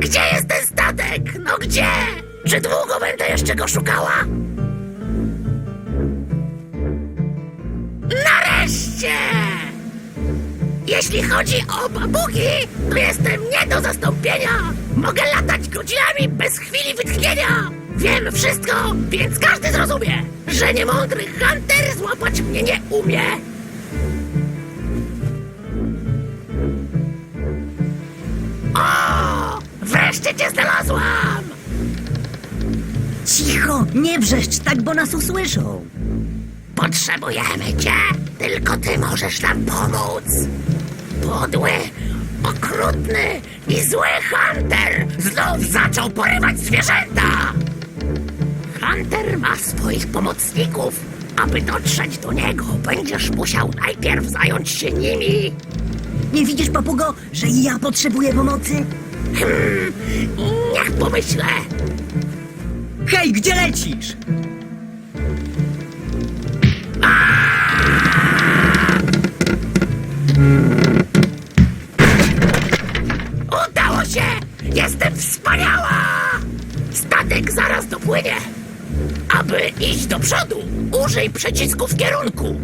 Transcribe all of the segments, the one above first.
Gdzie jest ten statek? No gdzie? Czy długo będę jeszcze go szukała? Nareszcie! Jeśli chodzi o babugi, to jestem nie do zastąpienia! Mogę latać godzinami bez chwili wytchnienia! Wiem wszystko, więc każdy zrozumie, że niemądry Hunter złapać mnie nie umie! Wreszcie cię znalazłam! Cicho, nie wrzeszcz tak, bo nas usłyszą. Potrzebujemy cię! Tylko ty możesz nam pomóc! Podły, okrutny i zły Hunter znów zaczął porywać zwierzęta! Hunter ma swoich pomocników. Aby dotrzeć do niego, będziesz musiał najpierw zająć się nimi. Nie widzisz, papugo, że ja potrzebuję pomocy? Hmm, niech pomyślę. Hej, gdzie lecisz? Udało się! Jestem wspaniała! Statek zaraz dopłynie. Aby iść do przodu, użyj przycisku w kierunku.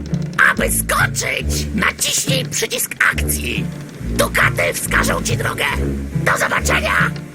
Aby skoczyć, naciśnij przycisk akcji. Dukaty wskażą ci drogę. Do zobaczenia!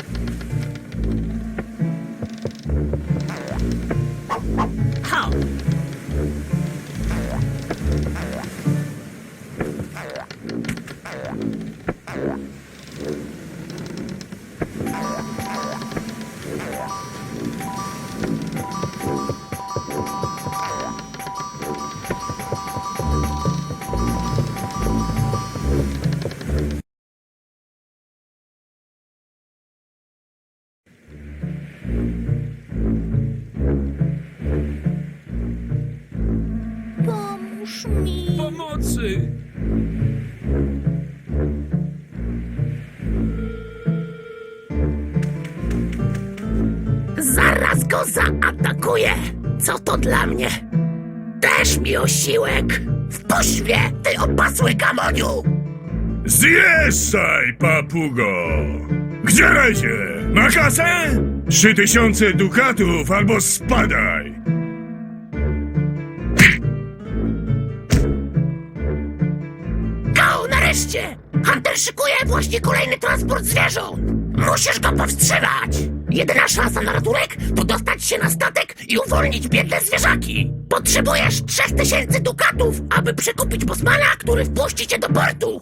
Pomóż mi. Pomocy! Zaraz go zaatakuję! Co to dla mnie? Też mi osiłek! Wpuść mnie, ty opasły gamoniu! Zjeżdżaj, papugo! Gdzie lezie? Na kasę? Trzy tysiące dukatów albo spadaj! Nareszcie! Hunter szykuje właśnie kolejny transport zwierząt! Musisz go powstrzymać! Jedyna szansa na ratunek to dostać się na statek i uwolnić biedne zwierzaki! Potrzebujesz trzech tysięcy dukatów, aby przekupić Bosmana, który wpuści cię do portu!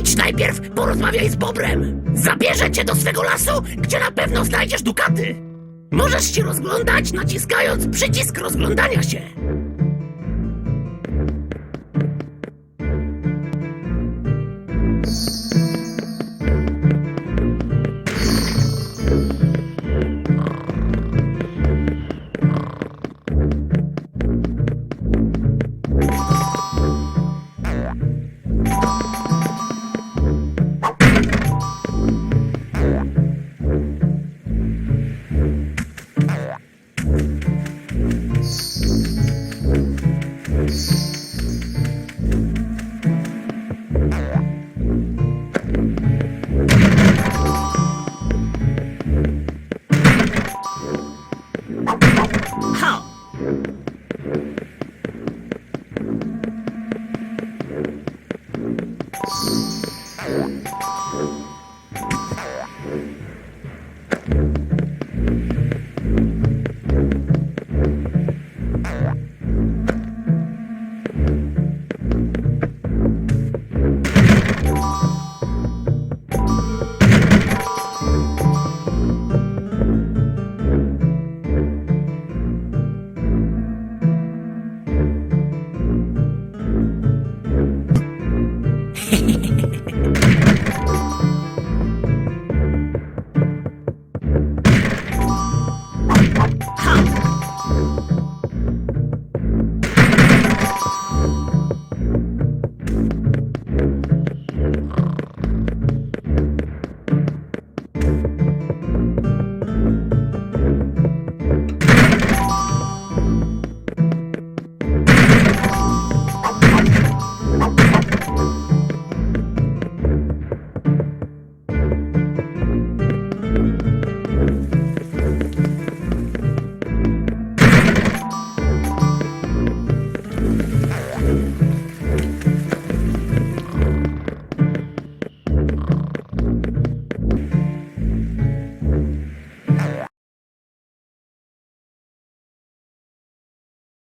Idź najpierw, porozmawiaj z Bobrem! Zabierze cię do swego lasu, gdzie na pewno znajdziesz dukaty! Możesz się rozglądać, naciskając przycisk rozglądania się! Company. Oh.